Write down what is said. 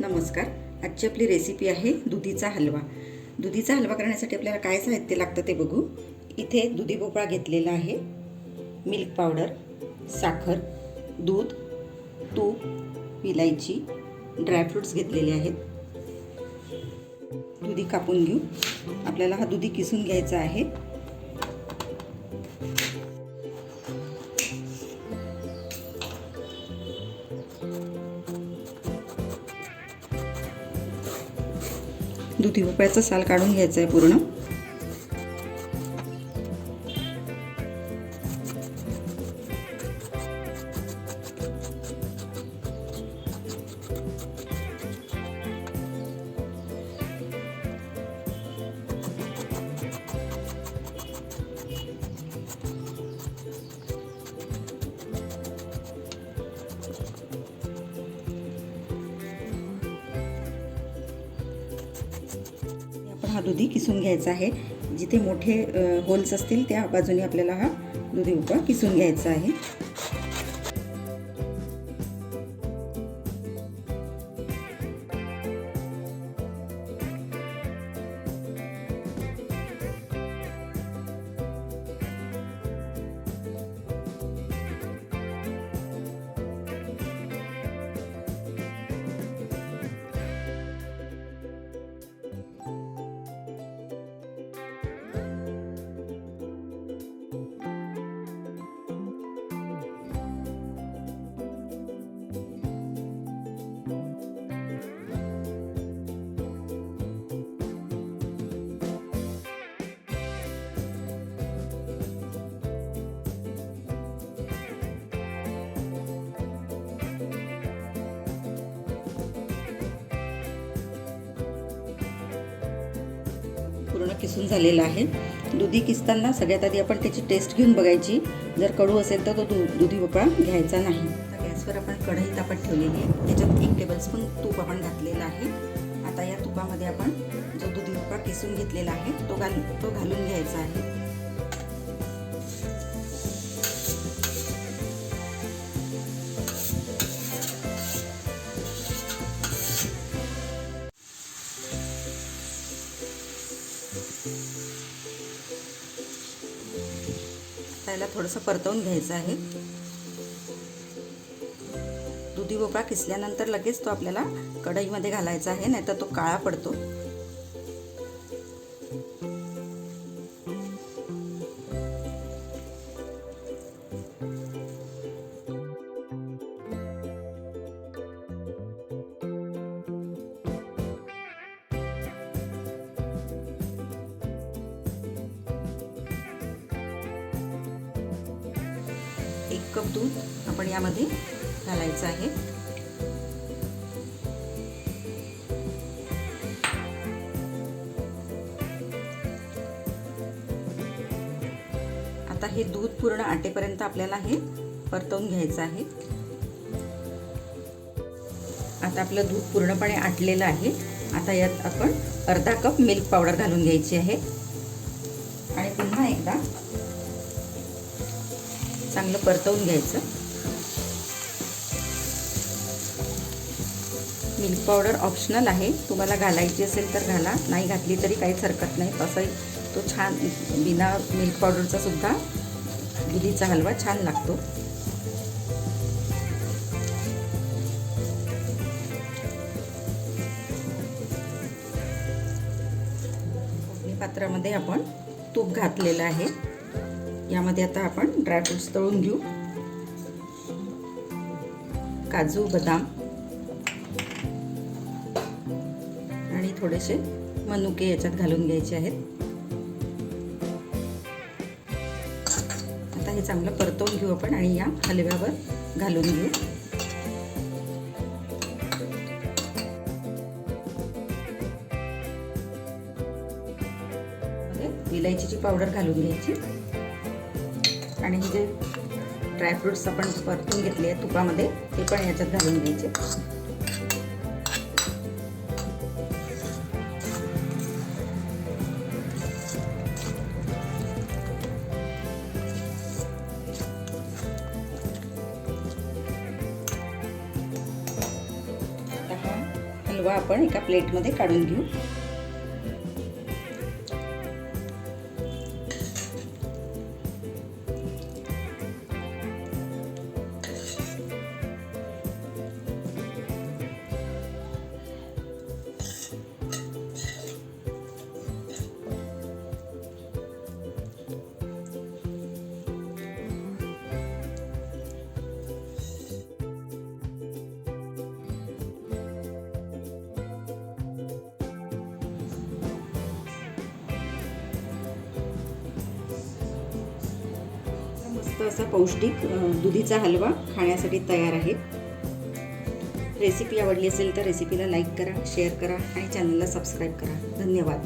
नमस्कार. आजची आपली रेसिपी आहे दुधीचा हलवा. दुधीचा हलवा करण्यासाठी आपल्याला काय साहित्य लागतं ते बघू. इथे दुधी भोपळा घेतलेला आहे. मिल्क पावडर साखर दूध तूप विलायची ड्रायफ्रूट्स घेतलेले आहेत. दुधी कापून घेऊ. आपल्याला हा दुधी किसून घ्यायचा आहे. दुधी भोपळ्याचा साल काढून घ्यायचा आहे पूर्ण. हा दुधी किसून घ्यायचा आहे. जिथे मोठे होल्स असतील त्या बाजूने आपल्याला हा दुधी भोपळा किसून घ्यायचा आहे. पूर्ण किसून झालेला आहे. दुधी किसताना सगळ्यात आधी आपण त्याची टेस्ट घेऊन बघायची. जर कडू असेल तर तो दु दुधी भोपळा घ्यायचा नाही. आता गॅसवर आपण कढई तापत ठेवलेली आहे. त्याच्यात एक टेबलस्पून तूप आपण घातलेलं आहे. आता या तुपामध्ये आपण जो दुधी भोपळा किसून घेतलेला आहे तो घाल तो घालून घ्यायचा आहे. आपल्याला थोडंसं परतवून घ्यायचं आहे. दुधी भोपळा किसल्यानंतर लगेच तो आपल्याला कढईमध्ये घालायचा आहे नाहीतर तो काळा पडतो. कप दूध आपण यामध्ये घालायचं आहे. आता हे दूध पूर्ण आटेपर्यंत आपल्याला हे परतवून घ्यायचं आहे. आता आपलं दूध पूर्णपणे आटलेलं आहे. आता यात आपण अर्धा कप मिल्क पावडर घालून घ्यायची आहे. आणि पुन्हा एकदा चांगलं परतवून घ्यायचं. मिल्क पावडर ऑप्शनल आहे. तुम्हाला घालायची असेल तर घाला. नाही घातली तरी काहीच हरकत नाही. तसंही तो छान बिना मिल्क पावडरचा सुद्धा दुधीचा हलवा छान लागतो. पात्रामध्ये आपण तूप घातलेलं आहे. यामध्ये आता आपण ड्रायफ्रुट्स तळून घेऊ. काजू बदाम. आणि थोडेसे मनुके याच्यात घालून घ्यायचे आहेत. आता हे चांगलं परतवून घेऊ आपण आणि या हलव्यावर घालून घेऊ. विलायचीची पावडर घालून घ्यायची. आणि हे जे ड्रायफ्रुट्स आपण परतून घेतले आहेत तुपामध्ये ते पण याच्यात घालून घ्यायचे. हलवा आपण एका प्लेटमध्ये काढून घेऊ. मस्त असा पौष्टिक दुधीचा हलवा खाण्यासाठी तयार आहे. रेसिपी आवडली असेल तर रेसिपीला लाईक करा शेअर करा आणि चॅनलला सबस्क्राईब करा. धन्यवाद.